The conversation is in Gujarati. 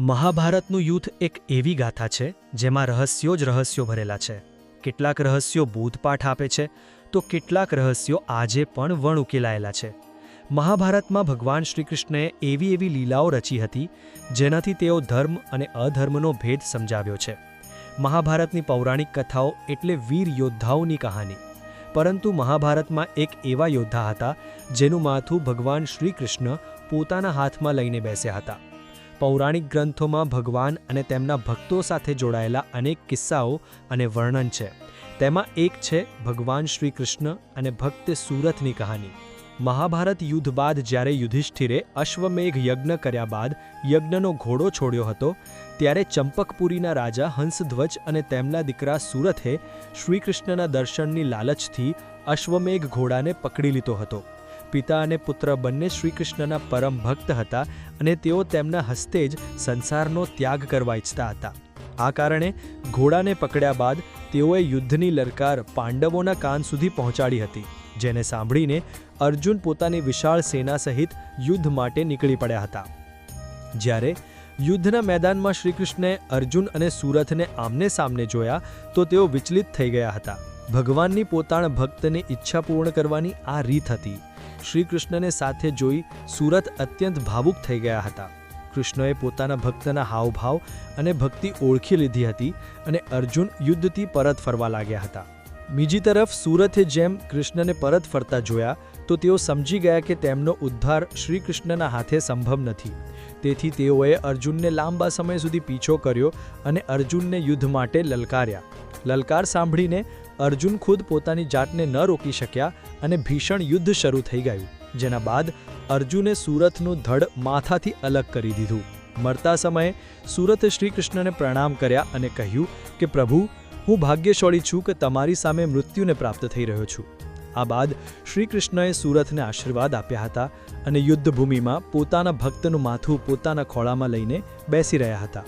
મહાભારતનું યુદ્ધ એક એવી ગાથા છે, જેમાં રહસ્યો જ રહસ્યો ભરેલા છે. કેટલાક રહસ્યો બોધપાઠ આપે છે, તો કેટલાક રહસ્યો આજે પણ વણ ઉકેલાયેલા છે. મહાભારતમાં ભગવાન શ્રીકૃષ્ણએ એવી એવી લીલાઓ રચી હતી, જેનાથી તેઓ ધર્મ અને અધર્મનો ભેદ સમજાવ્યો છે. મહાભારતની પૌરાણિક કથાઓ એટલે વીર યોદ્ધાઓની કહાની. પરંતુ મહાભારતમાં એક એવા યોદ્ધા હતા, જેનું માથું ભગવાન શ્રીકૃષ્ણ પોતાના હાથમાં લઈને બેસ્યા હતા. પૌરાણિક ગ્રંથોમાં ભગવાન અને તેમના ભક્તો સાથે જોડાયેલા અનેક કિસ્સાઓ અને વર્ણન છે. તેમાં એક છે ભગવાન શ્રી કૃષ્ણ અને ભક્ત સુરતની કહાની. મહાભારત યુદ્ધ બાદ જ્યારે યુધિષ્ઠિરે અશ્વમેઘ યજ્ઞ કર્યા બાદ યજ્ઞનો ઘોડો છોડ્યો હતો, ત્યારે ચંપકપુરીના રાજા હંસધ્વજ અને તેમના દીકરા સુરથે શ્રીકૃષ્ણના દર્શનની લાલચથી અશ્વમેઘ ઘોડાને પકડી લીધો હતો. પિતા અને પુત્ર બંને શ્રીકૃષ્ણના પરમ ભક્ત હતા અને તેઓ તેમના હસ્તે જ સંસારનો ત્યાગ કરવા ઈચ્છતા હતા. આ કારણે ઘોડાને પકડ્યા બાદ તેઓએ યુદ્ધની લલકાર પાંડવોના કાન સુધી પહોંચાડી હતી, જેને સાંભળીને અર્જુન પોતાની વિશાળ સેના સહિત યુદ્ધ માટે નીકળી પડ્યા હતા. જ્યારે યુદ્ધના મેદાનમાં શ્રીકૃષ્ણે અર્જુન અને સુરથને આમને સામને જોયા, તો તેઓ વિચલિત થઈ ગયા હતા. ભગવાનની પોતાના ભક્તને ઈચ્છા પૂર્ણ કરવાની આ રીત હતી. શ્રીકૃષ્ણને સાથે જોઈ સુરત અત્યંત ભાવુક થઈ ગયા હતા. કૃષ્ણએ પોતાના ભક્તના હાવભાવ અને ભક્તિ ઓળખી લીધી હતી અને અર્જુન યુદ્ધથી પરત ફરવા લાગ્યા હતા. બીજી તરફ, સુરથે જેમ કૃષ્ણને પરત ફરતા જોયા, તો તેઓ સમજી ગયા કે તેમનો ઉદ્ધાર શ્રીકૃષ્ણના હાથે સંભવ નથી. તેથી તેઓએ અર્જુનને લાંબા સમય સુધી પીછો કર્યો અને અર્જુનને યુદ્ધ માટે લલકાર્યા. લલકાર સાંભળીને અર્જુન ખુદ પોતાની જાતને ન રોકી શક્યા અને ભીષણ યુદ્ધ શરૂ થઈ ગયું, જેના બાદ અર્જુને સુરતનું ધડ માથાથી અલગ કરી દીધું. મરતા સમયે સુરતે શ્રીકૃષ્ણને પ્રણામ કર્યા અને કહ્યું કે, પ્રભુ, હું ભાગ્યશાળી છું કે તમારી સામે મૃત્યુને પ્રાપ્ત થઈ રહ્યો છું. આ બાદ શ્રીકૃષ્ણએ સુરતને આશીર્વાદ આપ્યા હતા અને યુદ્ધભૂમિમાં પોતાના ભક્તનું માથું પોતાના ખોળામાં લઈને બેસી રહ્યા હતા.